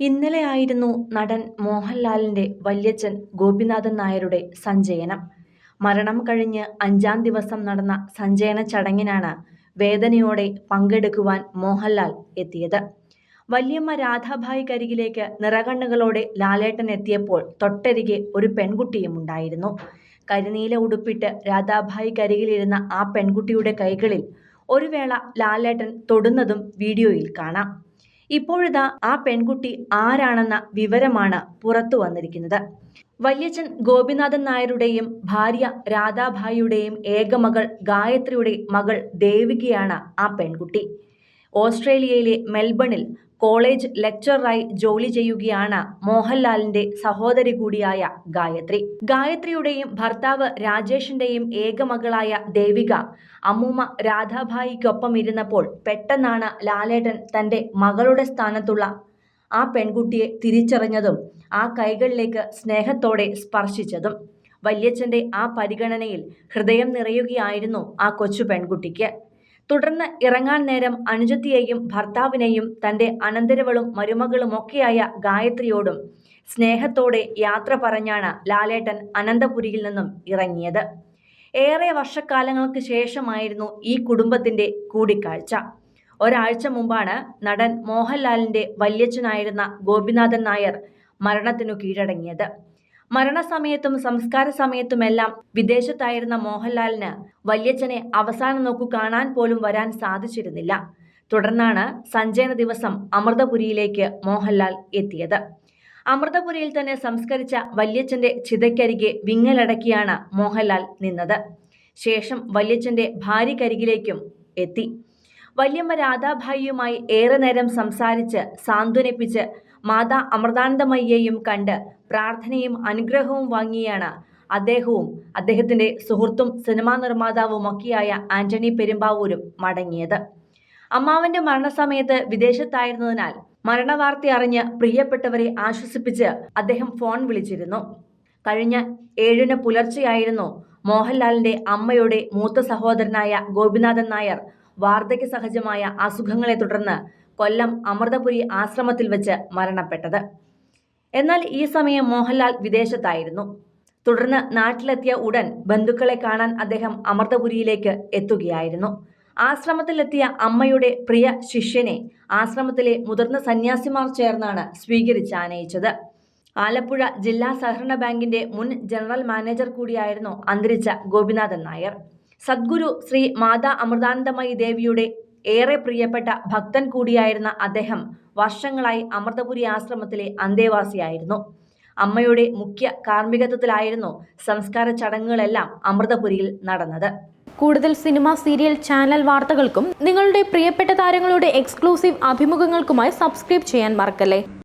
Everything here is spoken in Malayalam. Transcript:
ഇന്നലെയായിരുന്നു നടൻ മോഹൻലാലിന്റെ വല്യച്ഛൻ ഗോപിനാഥൻ നായരുടെ സഞ്ചയനം. മരണം കഴിഞ്ഞ് അഞ്ചാം ദിവസം നടന്ന സഞ്ചയന ചടങ്ങിനാണ് വേദനയോടെ പങ്കെടുക്കുവാൻ മോഹൻലാൽ എത്തിയത്. വല്യമ്മ രാധാഭായ് കരികിലേക്ക് നിറകണ്ണുകളോടെ ലാലേട്ടൻ എത്തിയപ്പോൾ തൊട്ടരികെ ഒരു പെൺകുട്ടിയും ഉണ്ടായിരുന്നു. കരിനീല ഉടുപ്പിട്ട് രാധാഭായ് കരികിലിരുന്ന ആ പെൺകുട്ടിയുടെ കൈകളിൽ ഒരു വേള ലാലേട്ടൻ തൊടുന്നതും വീഡിയോയിൽ കാണാം. ഇപ്പോഴിതാ ആ പെൺകുട്ടി ആരാണെന്ന വിവരമാണ് പുറത്തു വന്നിരിക്കുന്നത്. വല്യച്ഛൻ ഗോപിനാഥൻ നായരുടെയും ഭാര്യ രാധാഭായിയുടെയും ഏകമകൾ ഗായത്രിയുടെ മകൾ ദേവികയാണ് ആ പെൺകുട്ടി. ഓസ്ട്രേലിയയിലെ മെൽബണിൽ കോളേജ് ലെക്ചററായി ജോലി ചെയ്യുകയാണ് മോഹൻലാലിന്റെ സഹോദരി കൂടിയായ ഗായത്രി. ഗായത്രിയുടെയും ഭർത്താവ് രാജേഷിന്റെയും ഏകമകളായ ദേവിക അമ്മൂമ്മ രാധാഭായിക്കൊപ്പം ഇരുന്നപ്പോൾ പെട്ടെന്നാണ് ലാലേട്ടൻ തന്റെ മകളുടെ സ്ഥാനത്തുള്ള ആ പെൺകുട്ടിയെ തിരിച്ചറിഞ്ഞതും ആ കൈകളിലേക്ക് സ്നേഹത്തോടെ സ്പർശിച്ചതും. വല്യച്ഛന്റെ ആ പരിഗണനയിൽ ഹൃദയം നിറയുകയായിരുന്നു ആ കൊച്ചു പെൺകുട്ടിക്ക്. തുടർന്ന് ഇറങ്ങാൻ നേരം അനുജത്തിയെയും ഭർത്താവിനെയും തന്റെ അനന്തരവളും മരുമകളുമൊക്കെയായ ഗായത്രിയോടും സ്നേഹത്തോടെ യാത്ര പറഞ്ഞാണ് ലാലേട്ടൻ അനന്തപുരിയിൽ നിന്നും ഇറങ്ങിയത്. ഏറെ വർഷക്കാലങ്ങൾക്ക് ശേഷമായിരുന്നു ഈ കുടുംബത്തിന്റെ കൂടിക്കാഴ്ച. ഒരാഴ്ച മുമ്പാണ് നടൻ മോഹൻലാലിന്റെ വല്യച്ഛനായിരുന്ന ഗോപിനാഥൻ നായർ മരണത്തിനു കീഴടങ്ങിയത്. മരണസമയത്തും സംസ്കാര സമയത്തുമെല്ലാം വിദേശത്തായിരുന്ന മോഹൻലാലിന് വല്യച്ഛനെ അവസാന നോക്കു കാണാൻ പോലും വരാൻ സാധിച്ചിരുന്നില്ല. തുടർന്നാണ് സഞ്ജയന ദിവസം അമൃതപുരിയിലേക്ക് മോഹൻലാൽ എത്തിയത്. അമൃതപുരിയിൽ തന്നെ സംസ്കരിച്ച വല്യച്ഛന്റെ ചിതയ്ക്കരികെ വിങ്ങലടക്കിയാണ് മോഹൻലാൽ നിന്നത്. ശേഷം വല്യച്ഛന്റെ ഭാര്യക്കരികിലേക്കും എത്തി. വല്യമ്മ രാധാഭായിയുമായി ഏറെ നേരം സംസാരിച്ച് സാന്ത്വനിപ്പിച്ച് മാതാ അമൃതാനന്ദമയ്യയും കണ്ട് പ്രാർത്ഥനയും അനുഗ്രഹവും വാങ്ങിയാണ്. അദ്ദേഹവും അദ്ദേഹത്തിന്റെ സുഹൃത്തും സിനിമാ നിർമ്മാതാവുമൊക്കെയായ ആന്റണി പെരുമ്പാവൂരും മടങ്ങിയത്. അമ്മാവന്റെ മരണസമയത്ത് വിദേശത്തായിരുന്നതിനാൽ മരണവാർത്ത അറിഞ്ഞ് പ്രിയപ്പെട്ടവരെ ആശ്വസിപ്പിച്ച് അദ്ദേഹം ഫോൺ വിളിച്ചിരുന്നു. കഴിഞ്ഞ ഏഴിന് പുലർച്ചെയായിരുന്നു മോഹൻലാലിന്റെ അമ്മയുടെ മൂത്ത സഹോദരനായ ഗോപിനാഥൻ നായർ വാർദ്ധക്യ സഹജമായ അസുഖങ്ങളെ തുടർന്ന് കൊല്ലം അമൃതപുരി ആശ്രമത്തിൽ വെച്ച് മരണപ്പെട്ടത്. എന്നാൽ ഈ സമയം മോഹൻലാൽ വിദേശത്തായിരുന്നു. തുടർന്ന് നാട്ടിലെത്തിയ ഉടൻ ബന്ധുക്കളെ കാണാൻ അദ്ദേഹം അമൃതപുരിയിലേക്ക് എത്തുകയായിരുന്നു. ആശ്രമത്തിലെത്തിയ അമ്മയുടെ പ്രിയ ശിഷ്യനെ ആശ്രമത്തിലെ മുതിർന്ന സന്യാസിമാർ ചേർന്നാണ് സ്വീകരിച്ച് ആനയിച്ചത്. ആലപ്പുഴ ജില്ലാ സഹകരണ ബാങ്കിന്റെ മുൻ ജനറൽ മാനേജർ കൂടിയായിരുന്നു അന്തരിച്ച ഗോപിനാഥൻ നായർ. സദ്ഗുരു ശ്രീ മാതാ അമൃതാനന്ദമയി ദേവിയുടെ ഏറെ പ്രിയപ്പെട്ട ഭക്തൻ കൂടിയായിരുന്ന അദ്ദേഹം വർഷങ്ങളായി അമൃതപുരി ആശ്രമത്തിലെ അന്തേവാസിയായിരുന്നു. അമ്മയുടെ മുഖ്യ കാർമ്മികത്വത്തിലായിരുന്നു സംസ്കാര ചടങ്ങുകളെല്ലാം അമൃതപുരിയിൽ നടന്നത്. കൂടുതൽ സിനിമ സീരിയൽ ചാനൽ വാർത്തകൾക്കും നിങ്ങളുടെ പ്രിയപ്പെട്ട താരങ്ങളുടെ എക്സ്ക്ലൂസീവ് അഭിമുഖങ്ങൾക്കുമായി സബ്സ്ക്രൈബ് ചെയ്യാൻ മറക്കല്ലേ?